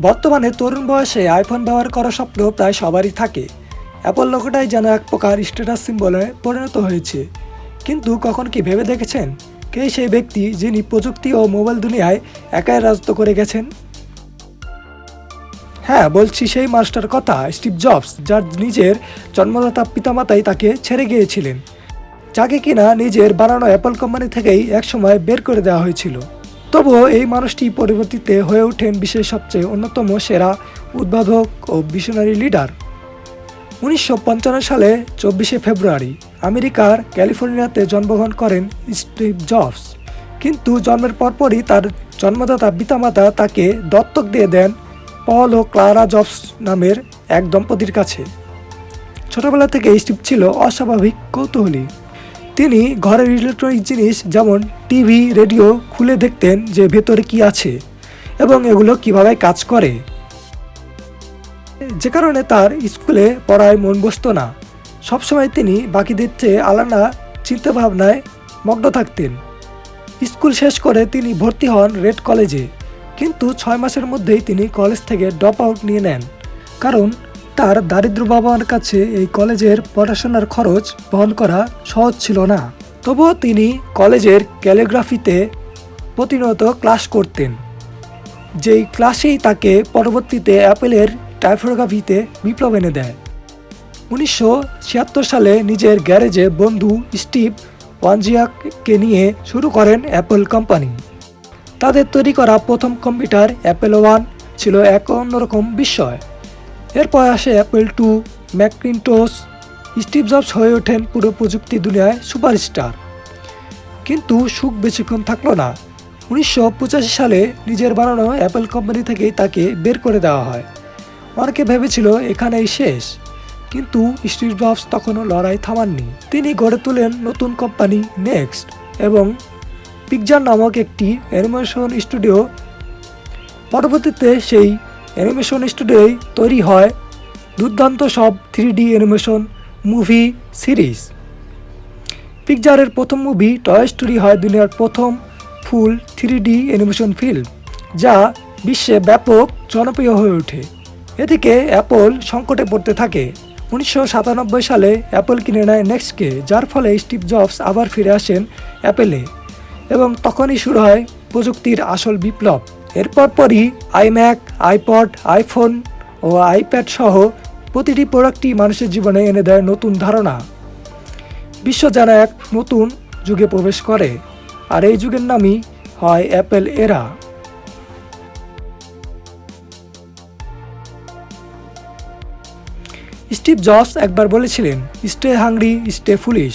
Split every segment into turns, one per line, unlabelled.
বর্তমানে তরুণ বয়সে আইফোন ব্যবহার করার স্বপ্ন প্রায় সবারই থাকে। অ্যাপল লোকটাই যেন এক প্রকার স্ট্যাটাস সিম্বলে পরিণত হয়েছে। কিন্তু কখন কি ভেবে দেখেছেন? কে সেই ব্যক্তি যিনি প্রযুক্তি ও মোবাইল দুনিয়ায় একাই রাজত্ব করে গেছেন? হ্যাঁ বলছি সেই মাস্টার কথা, স্টিভ জবস, যার নিজের জন্মদাতা পিতামাতাই তাকে ছেড়ে গিয়েছিলেন। যাকে কিনা নিজের বানানো অ্যাপল কোম্পানি থেকেই একসময় বের করে দেওয়া হয়েছিল। তবুও এই মানুষটি পরবর্তীতে হয়ে ওঠেন বিশ্বের সবচেয়ে অন্যতম সেরা উদ্ভাবক ও ভিশনারি লিডার উনিশশো পঞ্চান্ন সালে চব্বিশে ফেব্রুয়ারি আমেরিকার ক্যালিফোর্নিয়াতে জন্মগ্রহণ করেন স্টিভ জবস। কিন্তু জন্মের পরপরই তার জন্মদাতা পিতামাতা তাকে দত্তক দিয়ে দেন পল ও ক্লারা জবস নামের এক দম্পতির কাছে। ছোটবেলা থেকে স্টিভ ছিল অস্বাভাবিক কৌতূহলী। তিনি ঘরের ইলেকট্রনিক জিনিস যেমন টিভি রেডিও খুলে দেখতেন যে ভেতরে কি আছে এবং এগুলো কীভাবে কাজ করে। যে কারণে তার স্কুলে পড়ায় মন বসতো না। সবসময় তিনি বাকিদের চেয়ে আলাদা চিন্তাভাবনায় মগ্ন থাকতেন। স্কুল শেষ করে তিনি ভর্তি হন রেড কলেজে কিন্তু ছয় মাসের মধ্যেই তিনি কলেজ থেকে ড্রপ আউট নিয়ে নেন। কারণ তার দারিদ্র বাবার কাছে এই কলেজের পড়াশোনার খরচ বহন করা সহজ ছিল না। তবুও তিনি কলেজের ক্যালিগ্রাফিতে প্রতিনিয়ত ক্লাস করতেন। যেই ক্লাসেই তাকে পরবর্তীতে অ্যাপেলের টাইফোগ্রাফিতে বিপ্লব এনে দেয়। উনিশশো ছিয়াত্তর সালে নিজের গ্যারেজে বন্ধু স্টিভ ওয়ানজিয়াকে নিয়ে শুরু করেন অ্যাপল কোম্পানি। তাদের তৈরি করা প্রথম কম্পিউটার অ্যাপেল ওয়ান ছিল এক অন্যরকম বিস্ময়। এরপর আসে Apple to Macintosh Steve Jobs হয়ে ওঠেন পুরো প্রযুক্তি দুনিয়ায় সুপারস্টার। কিন্তু সুখ বেশিক্ষণ থাকল না। উনিশশো পঁচাশি সালে নিজের বানানো অ্যাপেল কোম্পানি থেকেই তাকে বের করে দেওয়া হয়। অনেকে ভেবেছিল এখানেই শেষ। কিন্তু স্টিভ জবস তখনও লড়াই থামাননি। তিনি গড়ে তোলেন নতুন কোম্পানি নেক্সট এবং পিকজার নামক একটি অ্যানিমেশন স্টুডিও পরবর্তীতে সেই অ্যানিমেশন স্টুডিওই তৈরি হয় দুর্দান্ত সব three D animation movie series. পিকজারের প্রথম মুভি টয় স্টোরি হয় দুনিয়ার প্রথম full three D animation film, যা বিশ্বে ব্যাপক জনপ্রিয় হয়ে ওঠে। এদিকে অ্যাপল সংকটে পড়তে থাকে। উনিশশো সাতানব্বই সালে অ্যাপল কিনে নেয় নেক্সটকে, যার ফলে স্টিভ জবস আবার ফিরে আসেন অ্যাপেলে। এবং তখনই শুরু হয় প্রযুক্তির আসল বিপ্লব। এরপর পরই আইম্যাক আইপড আইফোন ও আইপ্যাড সহ প্রতিটি প্রোডাক্টই মানুষের জীবনে এনে দেয় নতুন ধারণা। বিশ্ব যেন এক নতুন যুগে প্রবেশ করে, আর এই যুগের নামই হয় অ্যাপেল এরা স্টিভ জবস একবার বলেছিলেন, স্টে হাংরি, স্টে ফুলিশ।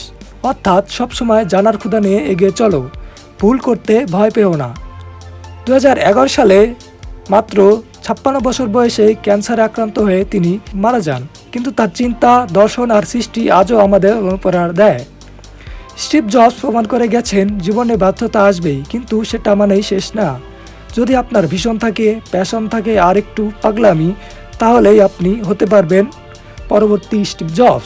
অর্থাৎ সবসময় জানার ক্ষুদা নিয়ে এগিয়ে চলো, ভুল করতে ভয় পেও না। দু হাজার এগারো সালে মাত্র ছাপ্পান্ন বছর বয়সে ক্যান্সারে আক্রান্ত হয়ে তিনি মারা যান। কিন্তু তার চিন্তা, দর্শন আর সৃষ্টি আজও আমাদের অনুপ্রেরণা দেয়। স্টিভ জবস প্রমাণ করে গেছেন, জীবনে ব্যর্থতা আসবেই, কিন্তু সেটা মানেই শেষ না। যদি আপনার ভীষণ থাকে, প্যাশন থাকে, আর একটু পাগলামি, তাহলেই আপনি হতে পারবেন। পরবর্তী স্টিভ জবস।